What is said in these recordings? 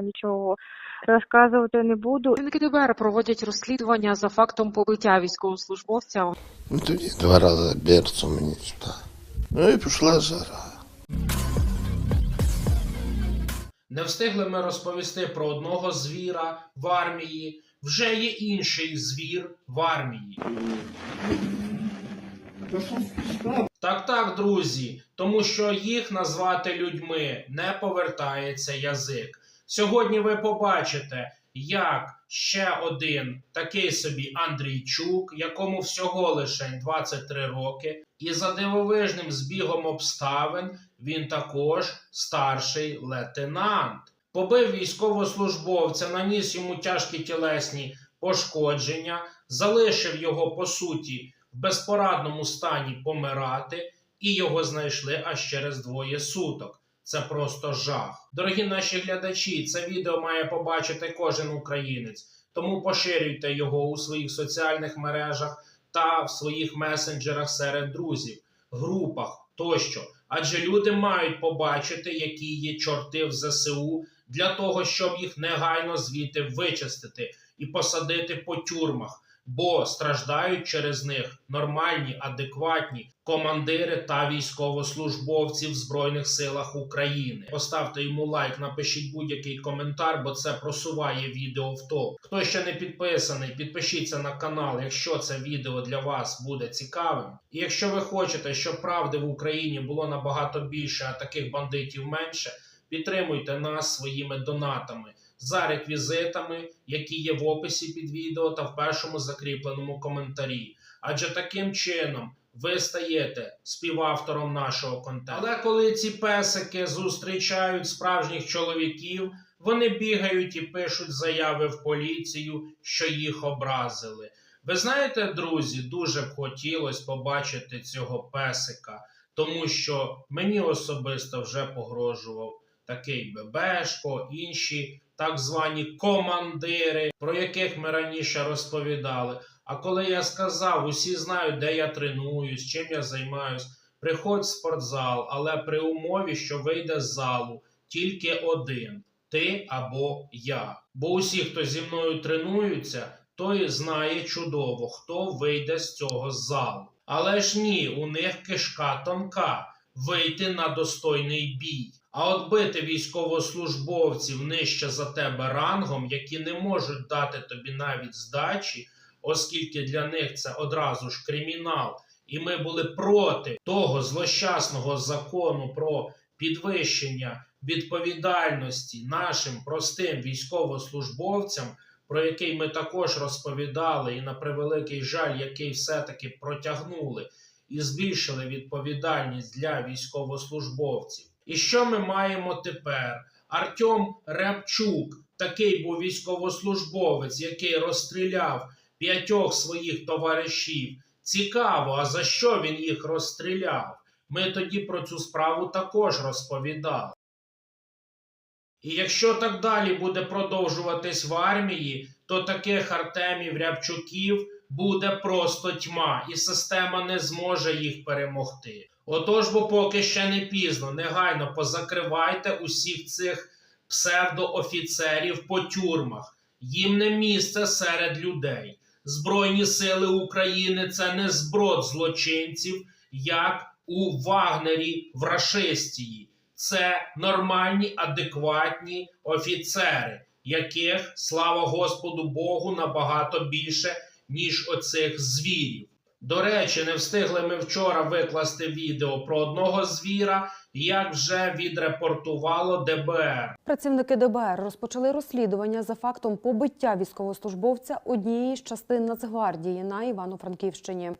Нічого розказувати не буду. ДБР проводять розслідування за фактом побиття військовослужбовця. Ну тоді два рази берцу мені сюди. Ну і пішла жара. Не встигли ми розповісти про одного звіра в армії. Вже є інший звір в армії. Так, так, друзі, тому що їх назвати людьми не повертається язик. Сьогодні ви побачите, як ще один такий собі Андрійчук, якому всього лише 23 роки, і за дивовижним збігом обставин він також старший лейтенант. Побив військовослужбовця, наніс йому тяжкі тілесні пошкодження, залишив його по суті в безпорадному стані помирати, і його знайшли аж через двоє суток. Це просто жах. Дорогі наші глядачі, це відео має побачити кожен українець. Тому поширюйте його у своїх соціальних мережах та в своїх месенджерах серед друзів, групах тощо. Адже люди мають побачити, які є чорти в ЗСУ, для того, щоб їх негайно звідти вичистити і посадити по тюрмах, бо страждають через них нормальні, адекватні командири та військовослужбовці в Збройних силах України. Поставте йому лайк, напишіть будь-який коментар, бо це просуває відео в топ. Хто ще не підписаний, підпишіться на канал, якщо це відео для вас буде цікавим. І якщо ви хочете, щоб правди в Україні було набагато більше, а таких бандитів менше. Підтримуйте нас своїми донатами за реквізитами, які є в описі під відео та в першому закріпленому коментарі. Адже таким чином ви стаєте співавтором нашого контенту. Але коли ці песики зустрічають справжніх чоловіків, вони бігають і пишуть заяви в поліцію, що їх образили. Ви знаєте, друзі, дуже б хотілося побачити цього песика, тому що мені особисто вже погрожував такий Бебешко, інші так звані командири, про яких ми раніше розповідали. А коли я сказав, усі знають, де я тренуюсь, чим я займаюсь, приходь в спортзал, але при умові, що вийде з залу тільки один ти або я. Бо усі, хто зі мною тренуються, той знає чудово, хто вийде з цього залу. Але ж ні, у них кишка тонка вийти на достойний бій. А от бити військовослужбовців нижче за тебе рангом, які не можуть дати тобі навіть здачі, оскільки для них це одразу ж кримінал, і ми були проти того злощасного закону про підвищення відповідальності нашим простим військовослужбовцям, про який ми також розповідали, і на превеликий жаль, який все-таки протягнули і збільшили відповідальність для військовослужбовців. І що ми маємо тепер? Артем Рябчук, такий був військовослужбовець, який розстріляв п'ятьох своїх товаришів. Цікаво, а за що він їх розстріляв? Ми тоді про цю справу також розповідали. І якщо так далі буде продовжуватись в армії, то таких Артемів Рябчуків буде просто тьма, і система не зможе їх перемогти. Отож, бо поки ще не пізно, негайно позакривайте усіх цих псевдоофіцерів по тюрмах. Їм не місце серед людей. Збройні сили України це не зброд злочинців, як у Вагнері в Рашистії. Це нормальні, адекватні офіцери, яких, слава Господу Богу, набагато більше, ніж оцих звірів. До речі, не встигли ми вчора викласти відео про одного звіра, як вже відрепортувало ДБР. Працівники ДБР розпочали розслідування за фактом побиття військовослужбовця однієї з частин Нацгвардії на Івано-Франківщині.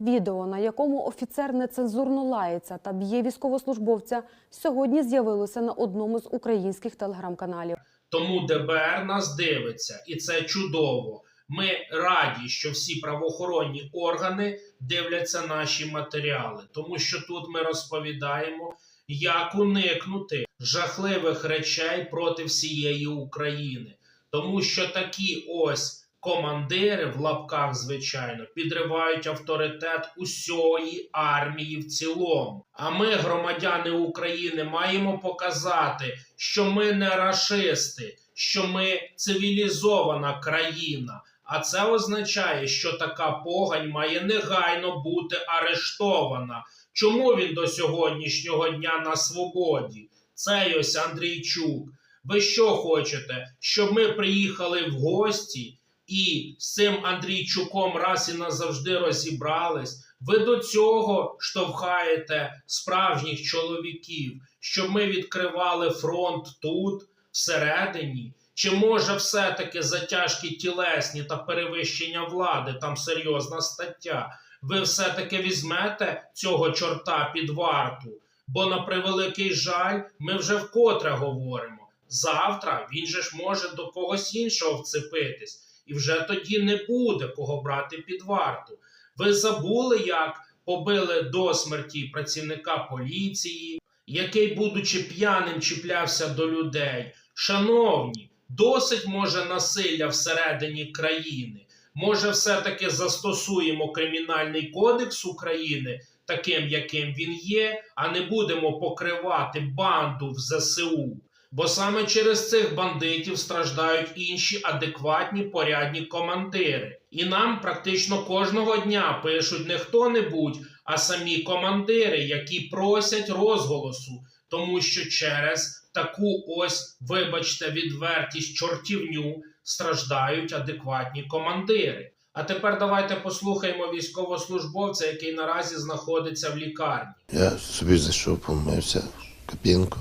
Відео, на якому офіцер нецензурно лається та б'є військовослужбовця, сьогодні з'явилося на одному з українських телеграм-каналів. Тому ДБР нас дивиться, і це чудово. Ми раді, що всі правоохоронні органи дивляться наші матеріали, тому що тут ми розповідаємо, як уникнути жахливих речей проти всієї України, тому що такі ось командири в лапках, звичайно, підривають авторитет усьої армії в цілому. А ми, громадяни України, маємо показати, що ми не рашисти, що ми цивілізована країна. А це означає, що така погань має негайно бути арештована. Чому він до сьогоднішнього дня на свободі? Цей ось Андрійчук. Ви що хочете? Щоб ми приїхали в гості і з цим Андрійчуком раз і назавжди розібрались? Ви до цього штовхаєте справжніх чоловіків, щоб ми відкривали фронт тут, всередині? Чи може все-таки затяжки тілесні та перевищення влади, там серйозна стаття? Ви все-таки візьмете цього чорта під варту? Бо на превеликий жаль, ми вже вкотре говоримо. Завтра він же ж може до когось іншого вцепитись, і вже тоді не буде кого брати під варту. Ви забули, як побили до смерті працівника поліції, який, будучи п'яним, чіплявся до людей. Шановні, досить може насилля всередині країни. Може, все-таки застосуємо Кримінальний кодекс України таким, яким він є, а не будемо покривати банду в ЗСУ. Бо саме через цих бандитів страждають інші адекватні порядні командири. І нам практично кожного дня пишуть не хто-небудь, а самі командири, які просять розголосу, тому що через таку ось, вибачте, відвертість чортівню страждають адекватні командири. А тепер давайте послухаємо військовослужбовця, який наразі знаходиться в лікарні. Я собі зайшов, помився в кабінку.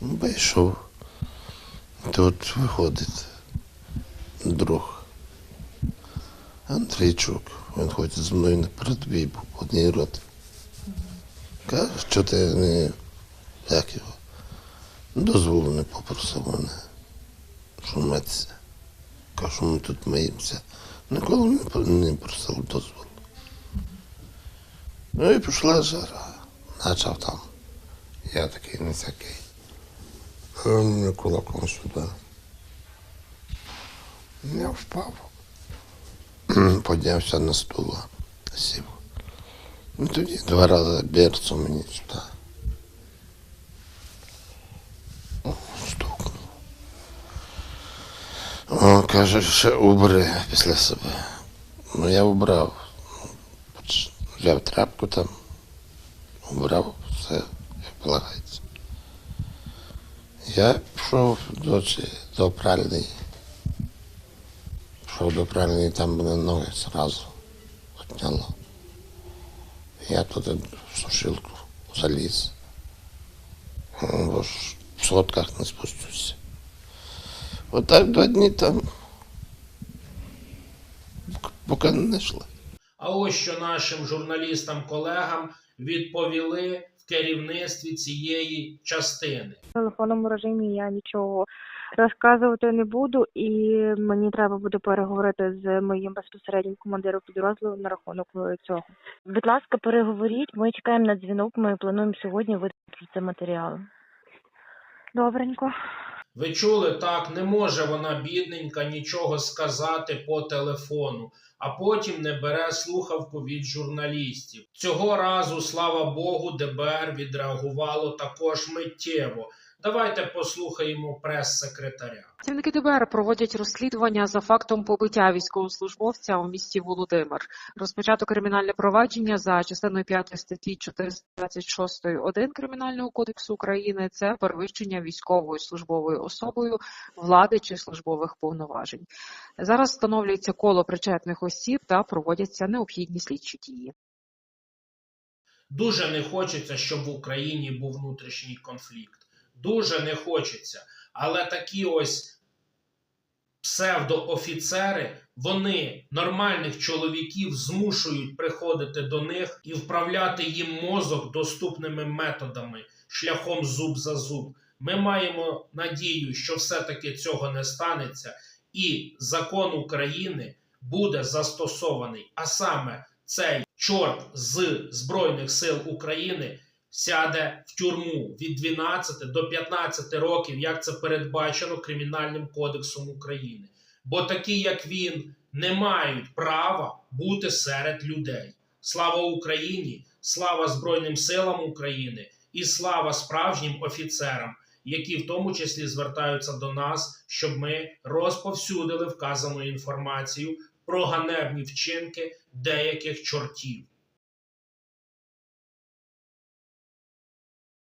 Ну, Вийшов. Тут виходить друг Андрійчук. Він хоч зі мною на передовій був одній роті. Каже, що ти не як його? Дозволу не попросив мене. Що митися. Кажу, ми тут миємося. Ніколи не просив дозволу. Ну і пішла жара. Почав там. Я такий не такий. А мене кулаком сюди. Я впав. Піднявся на стула, сів. Ну тоді два рази берцу мені сюди. Каже, ще убери після себе. Ну я убрав. Взяв тряпку там, убрав все, як полагається. Я пішов до, до пральної. Пішов до пральної, там мене ноги зразу отняло. Я туди в сушилку заліз. Ну, Бо ж в сотках не спустюся. Отак два дні там, поки не знайшли. А ось що нашим журналістам-колегам відповіли в керівництві цієї частини. В телефонному режимі я нічого розказувати не буду, і мені треба буде переговорити з моїм безпосереднім командиром підрозділу на рахунок цього. Будь ласка, переговоріть. Ми чекаємо на дзвінок. Ми плануємо сьогодні видати це матеріал. Добренько. Ви чули, так, не може вона, бідненька, нічого сказати по телефону, а потім не бере слухавку від журналістів. Цього разу, слава Богу, ДБР відреагувало також миттєво. Давайте послухаємо прес-секретаря. Працівники ДБР проводять розслідування за фактом побиття військовослужбовця у місті Володимир. Розпочато кримінальне провадження за частиною 5 статті 426.1 Кримінального кодексу України. Це перевищення військовою службовою особою влади чи службових повноважень. Зараз встановлюється коло причетних осіб та проводяться необхідні слідчі дії. Дуже не хочеться, щоб в Україні був внутрішній конфлікт. Дуже не хочеться. Але такі ось псевдоофіцери, вони нормальних чоловіків змушують приходити до них і вправляти їм мозок доступними методами, шляхом зуб за зуб. Ми маємо надію, що все-таки цього не станеться, і закон України буде застосований. А саме цей чорт з Збройних сил України сяде в тюрму від 12 до 15 років, як це передбачено Кримінальним кодексом України. бо такі, як він, не мають права бути серед людей. Слава Україні! Слава Збройним силам України і слава справжнім офіцерам, які в тому числі звертаються до нас, щоб ми розповсюдили вказану інформацію про ганебні вчинки деяких чортів.